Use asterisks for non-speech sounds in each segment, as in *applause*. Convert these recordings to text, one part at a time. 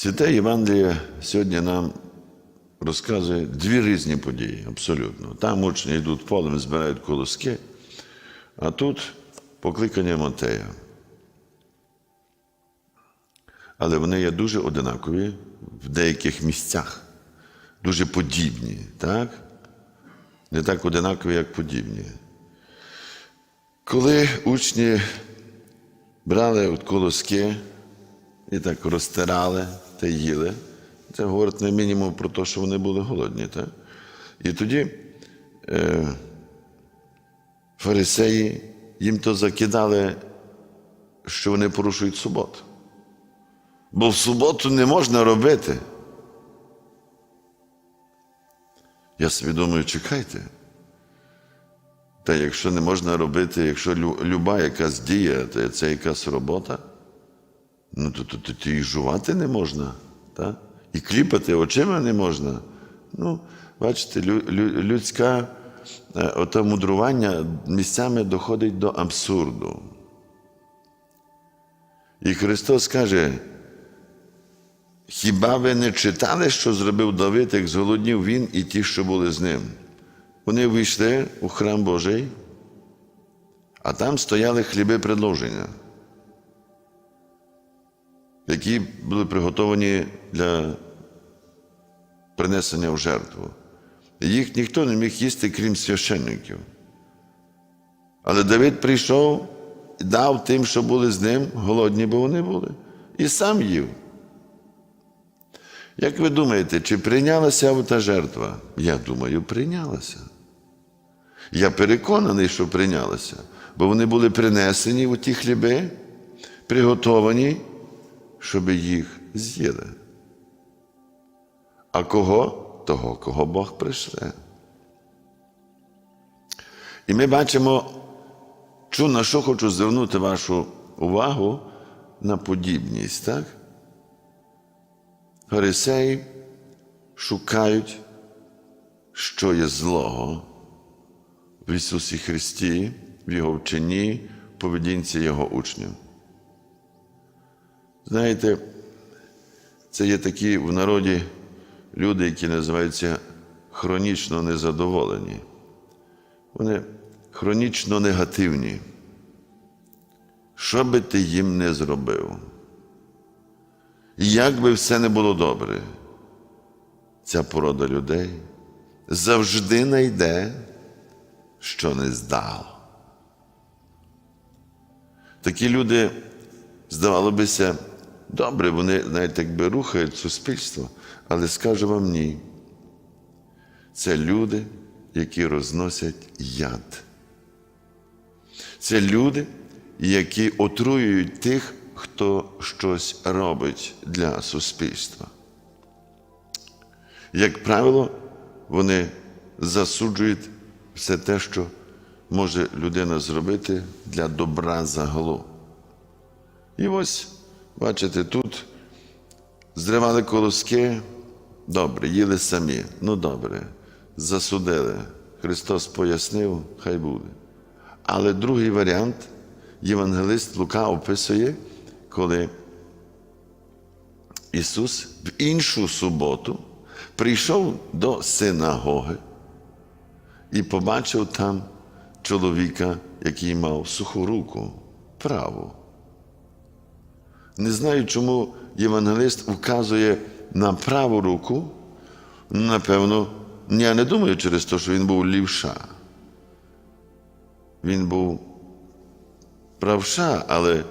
Святе Євангеліє сьогодні нам розказує дві різні події, абсолютно. Там учні йдуть полем, збирають колоски, а тут покликання Матея. Але вони є дуже одинакові в деяких місцях, дуже подібні, так? Не так одинакові, як подібні. Коли учні брали от колоски і так розтирали та їли, це говорить не мінімум про те, що вони були голодні. Так? І тоді е, фарисеї їм то закидали, що вони порушують суботу. Бо в суботу не можна робити. Я собі думаю, чекайте. Та якщо не можна робити, якщо люба якась дія, то це якась робота, ну то, то, то, то і жувати не можна, та? і кліпати очима не можна. Ну, бачите, лю, лю, людське мудрування місцями доходить до абсурду. І Христос каже, хіба ви не читали, що зробив Давид, як зголоднів він і ті, що були з ним? Вони вийшли у храм Божий, а там стояли хліби предложення, які були приготовані для принесення в жертву. Їх ніхто не міг їсти, крім священників. Але Давид прийшов і дав тим, що були з ним, голодні, бо вони були, і сам їв. Як ви думаєте, чи прийнялася та жертва? Я думаю, прийнялася. Я переконаний, що прийнялася, бо вони були принесені у ті хліби, приготовані, щоб їх з'їли. А кого? Того, кого Бог прийшле. І ми бачимо, на що хочу звернути вашу увагу на подібність, так? Фарисеї шукають, що є злого в Ісусі Христі, в Його вченні, в поведінці Його учнів. Знаєте, це є такі в народі люди, які називаються хронічно незадоволені. Вони хронічно негативні. Що би ти їм не зробив? Як би все не було добре, ця порода людей завжди знайде, що не здало. Такі люди, здавало бися, добре, вони навіть якби рухають суспільство, але скажу вам ні. Це люди, які розносять яд. Це люди, які отруюють тих, хто щось робить для суспільства. Як правило, вони засуджують все те, що може людина зробити для добра загалом. І ось, бачите, тут зривали колоски, добре, їли самі, ну добре, засудили. Христос пояснив, хай буде. Але другий варіант євангелист Лука описує, коли Ісус в іншу суботу прийшов до синагоги і побачив там чоловіка, який мав суху руку, праву. Не знаю, чому євангелист вказує на праву руку. Напевно, я не думаю через те, що він був лівша. Він був правша, але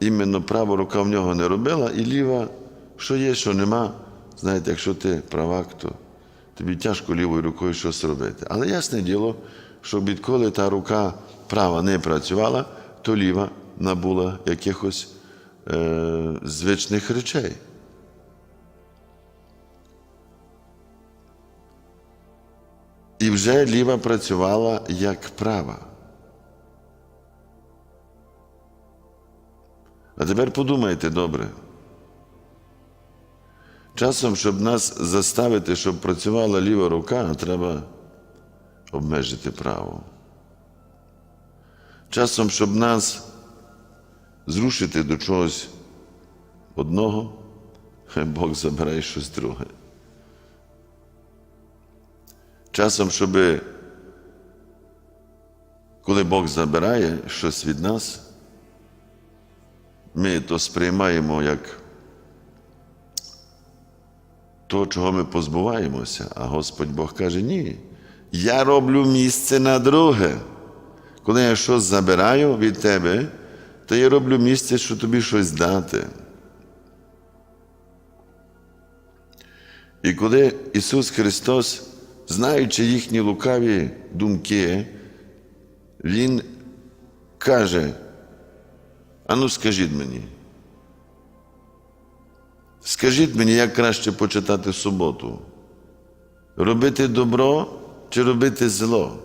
іменно права рука в нього не робила, і ліва, що є, що нема. Знаєте, якщо ти правак, то тобі тяжко лівою рукою щось робити. Але ясне діло, що відколи та рука права не працювала, то ліва набула якихось звичних речей. І вже ліва працювала як права. А тепер подумайте добре. Часом, щоб нас заставити, щоб працювала ліва рука, треба обмежити право. Часом, щоб нас зрушити до чогось одного, Бог забирає щось друге. Часом, щоб коли Бог забирає щось від нас, ми то сприймаємо як то, чого ми позбуваємося, а Господь Бог каже, ні, я роблю місце на друге. Коли я щось забираю від тебе, то я роблю місце, щоб тобі щось дати. І коли Ісус Христос, знаючи їхні лукаві думки, Він каже, ану скажіть мені, скажіть мені, як краще почитати суботу? Робити добро чи робити зло?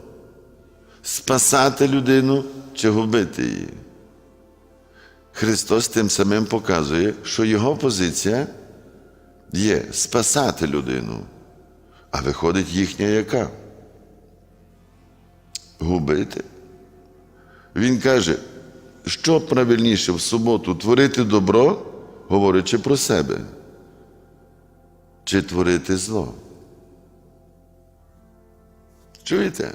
Спасати людину чи губити її? Христос тим самим показує, що Його позиція є спасати людину, а виходить їхня яка? Губити. Він каже, що правильніше в суботу творити добро, говорячи про себе, чи творити зло. Чуєте?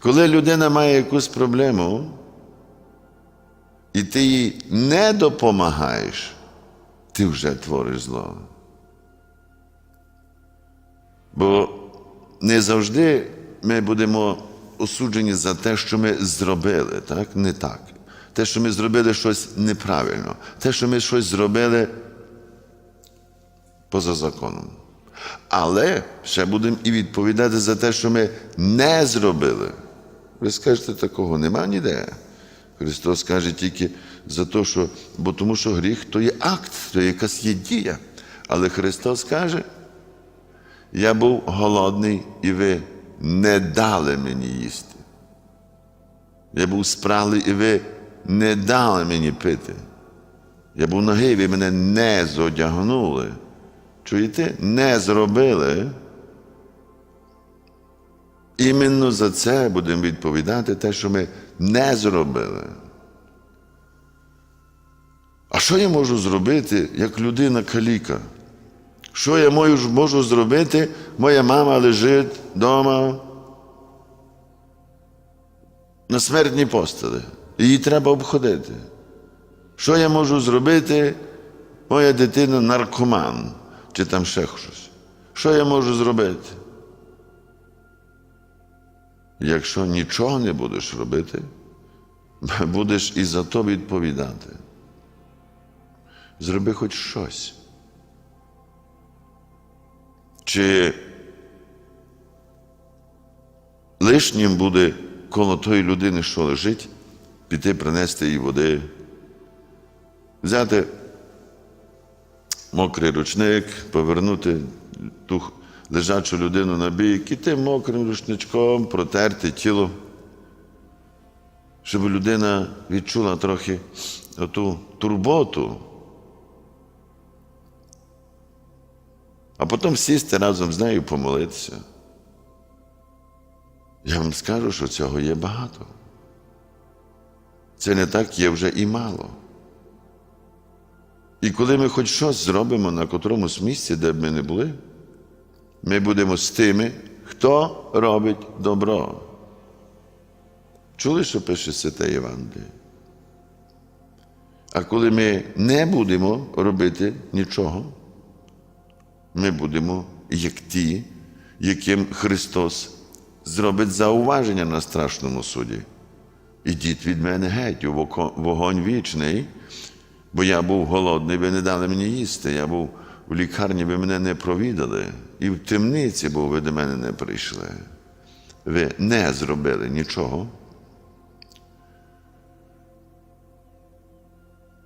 Коли людина має якусь проблему, і ти їй не допомагаєш, ти вже твориш зло. Бо не завжди ми будемо осуджені за те, що ми зробили, так? Не так. Те, що ми зробили щось неправильно, те, що ми щось зробили поза законом. Але ще будемо і відповідати за те, що ми не зробили. Ви скажете, такого нема ніде. Христос каже тільки за те, що, бо тому що гріх то є акт, то є якась є дія. Але Христос каже, я був голодний, і ви не дали мені їсти. Я був спраглий, і ви не дали мені пити. Я був нагий, ви мене не зодягнули. Чуєте? Не зробили. Іменно за це будемо відповідати те, що ми не зробили. А що я можу зробити як людина каліка? Що я можу, зробити? Моя мама лежить вдома на смертній постелі. Її треба обходити. Що я можу зробити? Моя дитина наркоман чи там ще щось. Що я можу зробити? Якщо нічого не будеш робити, *laughs* будеш і за то відповідати. Зроби хоч щось. Чи лишнім буде коло тої людини, що лежить, піти принести їй води, взяти мокрий ручник, повернути ту лежачу людину на бік і мокрим рушничком протерти тіло, щоб людина відчула трохи оту турботу. А потім сісти разом з нею помолитися. Я вам скажу, що цього є багато. Це не так є вже і мало. І коли ми хоч щось зробимо на котромусь місці, де б ми не були, ми будемо з тими, хто робить добро. Чули, що пише Святе Євангеліє? А коли ми не будемо робити нічого, ми будемо як ті, яким Христос зробить зауваження на страшному суді. Ідіть від мене геть у вогонь вічний, бо я був голодний, ви не дали мені їсти. Я був у лікарні, ви мене не провідали, і в темниці, бо ви до мене не прийшли. Ви не зробили нічого.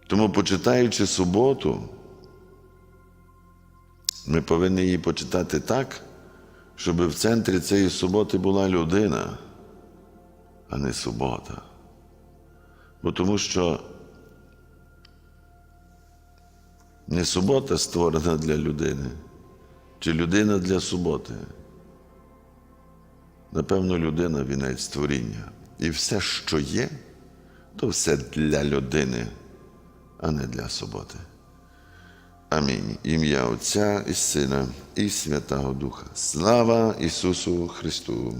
Тому, почитаючи суботу, ми повинні її почитати так, щоб в центрі цієї суботи була людина, а не субота. Бо тому що не субота створена для людини, чи людина для суботи. Напевно, людина вінець творіння. І все, що є, то все для людини, а не для суботи. Амінь. Ім'я Отця і Сина, і Святого Духа. Слава Ісусу Христу!